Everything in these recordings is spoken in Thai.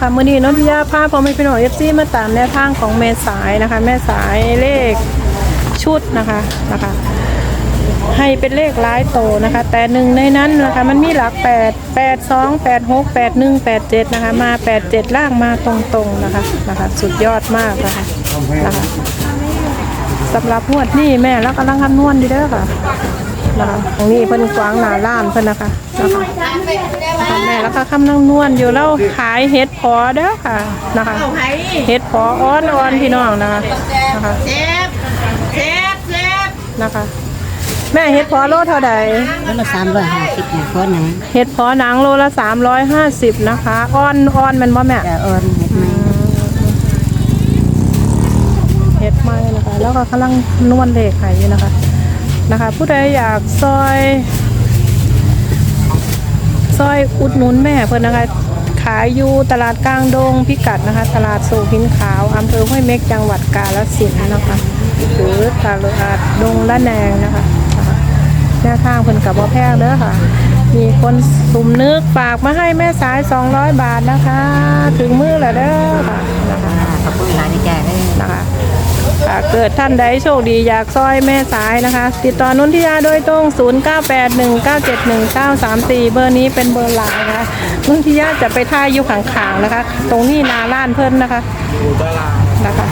นะคะมื่อนี้น้องพิยาพาพ่อแม่พี่น้องเอฟซีมาตามแนวทางของแม่สายนะคะ แม่สายเลขชุดนะคะนะคะ ให้เป็นเลขหลายโตนะคะ แต่หนึ่งในนั้นนะคะ มันมีหลัก8 8 2 8 6 8 1 8 7นะคะ มา8 7ล่างมาตรงๆนะคะนะคะ สุดยอดมากนะคะนะคะสำหรับงวดนี้แม่แล้วกำลังคำนวณอยู่เด้อค่ะ นะคะตรงนี้เพิ่นกวางหนาล้านเพิ่นนะคะนะคะนะคะแม่แล้วก็คำนวณอยู่แล้วขายเห็ดพอเด้อค่ะนะคะเห็ดพออ้อนอ่อนๆพี่น้องนะคะนะคะเซฟเซฟเซฟนะคะ แม่เห็ดพอโลเท่าใดแล้วมาสามร้อยห้าสิบเนี่ยคนหนึ่งเห็ดเพอหนังโลละ350นะคะอ้อนอ้อนแมันบ่แม่จะอ่อนเห็ดไหมเห็ดไหมนะคะ แล้วก็กำลังนวดเลขให้อยู่นะคะ นะคะ ผู้ใดอยากซอยซอยอุดหนุนแม่เพิ่อนนะคะ ขายอยู่ตลาดกลางดงพิกัดนะคะ ตลาดโซพินขาวอำเภอห้วยเม็กจังหวัดกาฬสินธุ์นะคะหรือตลาดดงละแนงนะคะหนะคะแนวทางเพิ่นกับบ่แพงเด้อค่ะ มีคนสุ่มนึกฝากมาให้แม่สาย 200 บาทนะคะ ถึงมือแล้วเด้อค่ะนะคะ ขอบคุณหลายในใจเลย นะคะ ถ้าเกิดท่านใดโชคดีอยากซอยแม่สายนะคะ ติดต่อนุนทิยาโดยตรง 0981971934 เบอร์นี้เป็นเบอร์ไลน์นะคะนุนทิยาจะไปท่าอยู่ข้างๆนะคะ ตรงนี้นาล้านเพิ่นนะคะนะคะ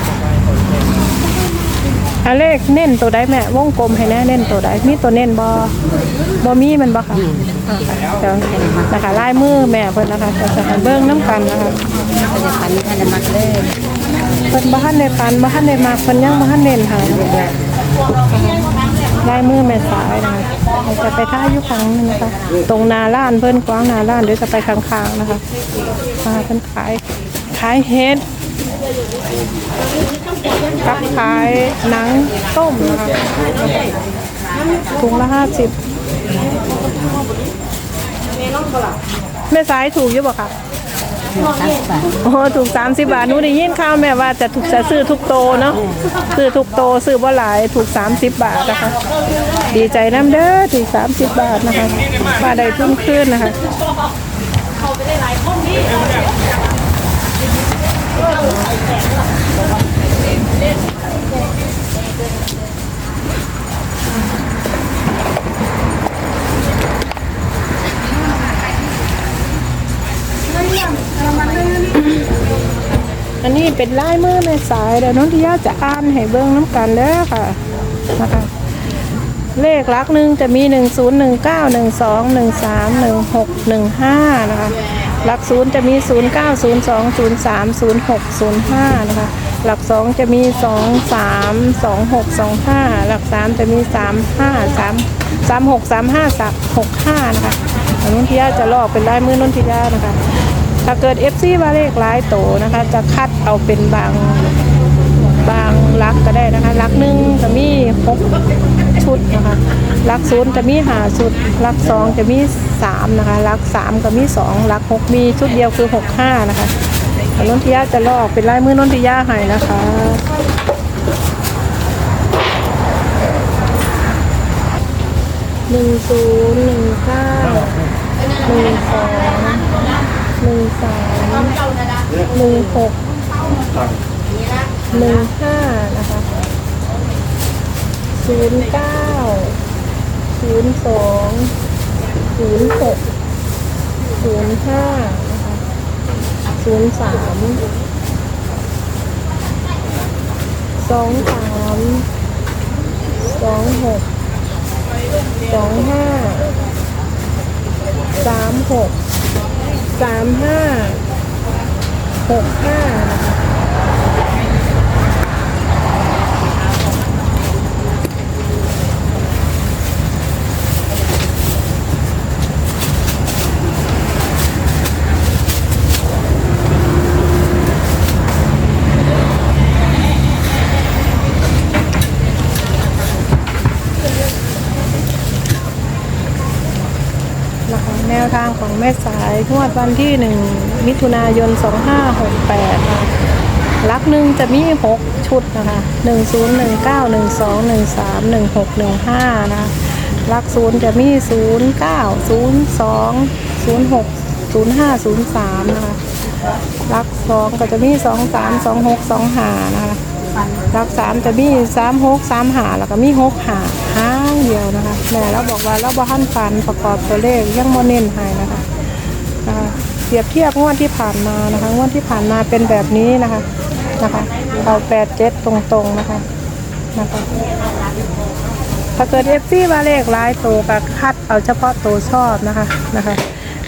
อันเลขเน้นตัวใดแม่วงกลมให้แน่เน้นตัวใดมีตัวเน้นบอบอมีมันบอค่ะเดี๋ยวนะคะลายมือแม่เพิ่นนะคะจะเบิ้งน้ำกันนะคะจะพันท่านมักเลย พิ่นบ้านในปันบ้านในมากเพิ่นยังบ้านเน้นค่ะลายมือแม่สายนะคะเราจะไปท่าอยู่ครั้งนึงนะคะ ตรงนาล้านเพิ่นกว้างนาล้านเดี๋ยวจะไปข้างๆนะคะมาเพิ่นขายขายเฮ็ดกับขายหนังต้มนะคะถุงละห้าสิบแม่สายถูกยู่บ่คะสามสิบบาท โอ้ถูก 30 บาทหนูได้ยินข้าวแม่ว่าจะถูกจะซื้อทุกโตเนาะซื้อทุกโตซื้อบ่หลายถูก 30 บาทนะคะ ดีใจน้ำเด้อถูก 30 บาทนะคะมาได้ทุ่มขึ้นนะคะ เป็นลายมือแม่สายเดี๋ยวน้องทิยาจะอ่านให้เบิ้งน้ำกันเด้อค่ะนะคะเลขหลักหนึ่งจะมี 1 0 1 9 1 2 1 3 1 6 1 5 นะคะหลักศูนย์จะมี 0 9 0 2 0 3 0 6 0 5 นะคะ หลักสองจะมี 2 3 2 6 2 5 หลักสามจะมี 3 5 3 3 6 3 5 3 6 5 นะคะเดี๋ยวนุ่นทิยาจะลอกเป็นลายมือนุ่นทิยานะคะ ถ้าเกิด FC ว่าเลขหลายโตนะคะ จะคัดเอาเป็นบางบางลักก็ได้นะคะลักหนึ่งจะมีหกชุดนะคะลักศูนย์จะมีหาชุดลักสองจะมีสามนะคะลักสามก็มีสองลักหกมีชุดเดียวคือหกห้านะคะนนทิยาจะลอกเป็นลายมือนนทิยาให้นะคะหนึ่งศูนย์หนึ่งเก้าหนึ่งสอง หนึ่งสามหนึ่งหกหนึ่งห้านะคะศูนย์เก้าศูนย์สองศูนย์หกศูนย์ห้านะคะศูนย์สามสองสามสองหกสองห้าสามหก สามห้าหกห้านะคะ วทางของแม่สายงวดวันที่1มิถุนายน 2568นะคะลักหนึ่งจะมี 6 ชุดนะคะ10 19 12 13 16 15นะลักศูนย์จะมี 09 02 06 05 03นะคะรักสองก็จะมีสองสามสองหานะคะรักสามจะมีสามหาแล้วก็มีหกหา ห้างเดียวนะคะ แม่เราบอกว่าเราบ่ทันฟันประกอบตัวเลขยังโมเน้นให้นะคะนะคะเปรียบเทียบงวดที่ผ่านมานะคะงวดที่ผ่านมาเป็นแบบนี้นะคะนะคะเอาแปดเจ็ดตรงๆนะคะนะคะถ้าเกิดเอฟซีว่าเลขหลายตัวก็คัดเอาเฉพาะตัวชอบนะคะนะคะ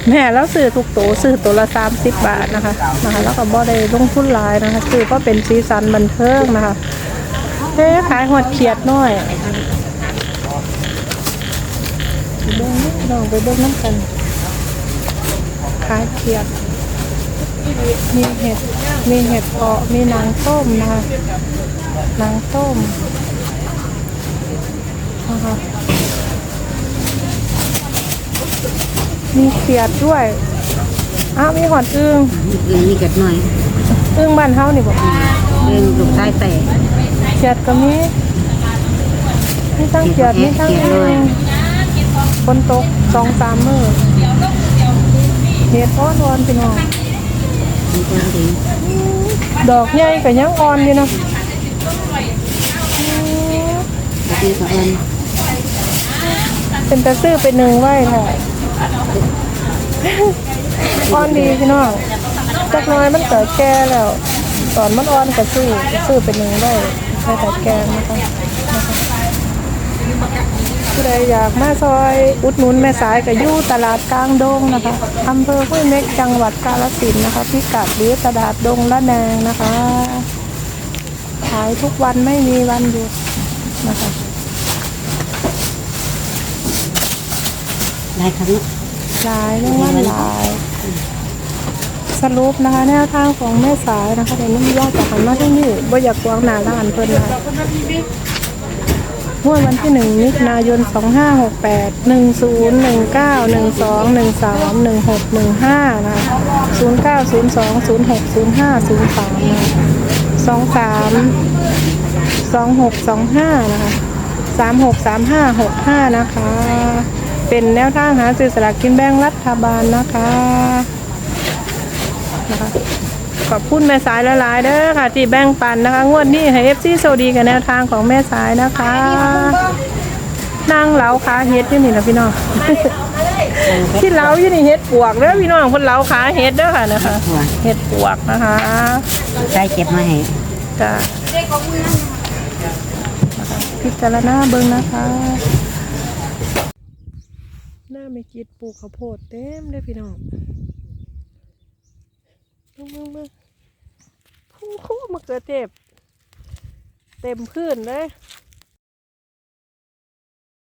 แม่แล้วซื้อทุกตัวซื้อตัวละ30บบาทนะคะนะคะแล้วก็บ่ได้ลงทุนหลายนะคะซื้อก็เป็นสีสันบันเทิงนะคะเฮ้ขายหอดเขียดหน่อย ไปเบิ้งนิดลองไปเบิ้งน้ำกันขายเขียด มีเห็ด มีเห็ดเพาะมีหนังต้มนะคะหนังต้มนะคะมีเขียดด้วยอ้าวมีหอดอึ้งอื่นมีเกิดหน่อยอึ้งบ้านเฮานี่บอกเรื่องลูกชายแตกเขียดก็มีมีทั้งเขียดมีทั้งอึ้งฝ นตกสองสามมือเห็ดอ่อนอ่อนพี่น้องดอกใหญ่กับยังอ่อนอยู่นะเป็นตะซื้อไปหนึ่งไว้แท้อ่อนดีพี่น้องจักน้อยมันเกิดแก่แล้ว ตอนมันอ่อนก็ซื้อซื้อไปหนึ่งไว้ใช้แต่แกงนะคะ ดอยากมาซอย อุดหนุนแม่สายก็อยู่ตลาดกลางดงนะคะอำเภอห้วยเม็กจังหวัดกาฬสินธุ์นะคะพิกัดหรือตลาดดงละแนงนะคะขายทุกวันไม่มีวันหยุดนะคะหลายครั้งหลายเรื่องว่าหลาย สรุปนะคะ แนวทางของแม่สายนะคะเดี๋ยวนุ่มย่าจะหันมาที่นี่บ่อยากกวางหนาร้านเพิ่นนะคะ งวดวันที่หนึ่งมิถุนายนสองห้าหกแปดหนึ่งศูนย์หนึ่งเก้าหนึ่งสองหนึ่งสามหนึ่งหกหนึ่งห้านะคะศูนย์เก้าศูนย์สองศูนย์หกศูนย์ห้าศูนย์สามนะสองสามสองหกสองห้านะคะสามหกสามห้าหกห้านะคะ เป็นแนวทางหาซื้อสลากกินแบ่งรัฐบาลนะคะนะคะ ขอบคุณแม่สายหลายๆเด้อค่ะ ที่แบ่งปันนะคะ งวดนี้ให้เอฟซีโซดีกับแนวทางของแม่สายนะคะ นั่งเหลาขาเฮ็ดอยู่นี่นะพี่น้องที่เหลาอยู่นี่เฮ็ดปวกเด้อพี่น้องคนเหลาขาเฮ็ดเด้อค่ะนะคะหัวเฮ็ดปวกนะคะใจเก็บมาให้จ้ะนะคะพิจารณาเบิ่งนะคะ หน้าไม่กิดปลูกข้าวโพดเต็มเลยพี่น้องเบิ่งเบิ่งเบิ่งคู่ คู่มะเขือเทศเต็มพื้นเลย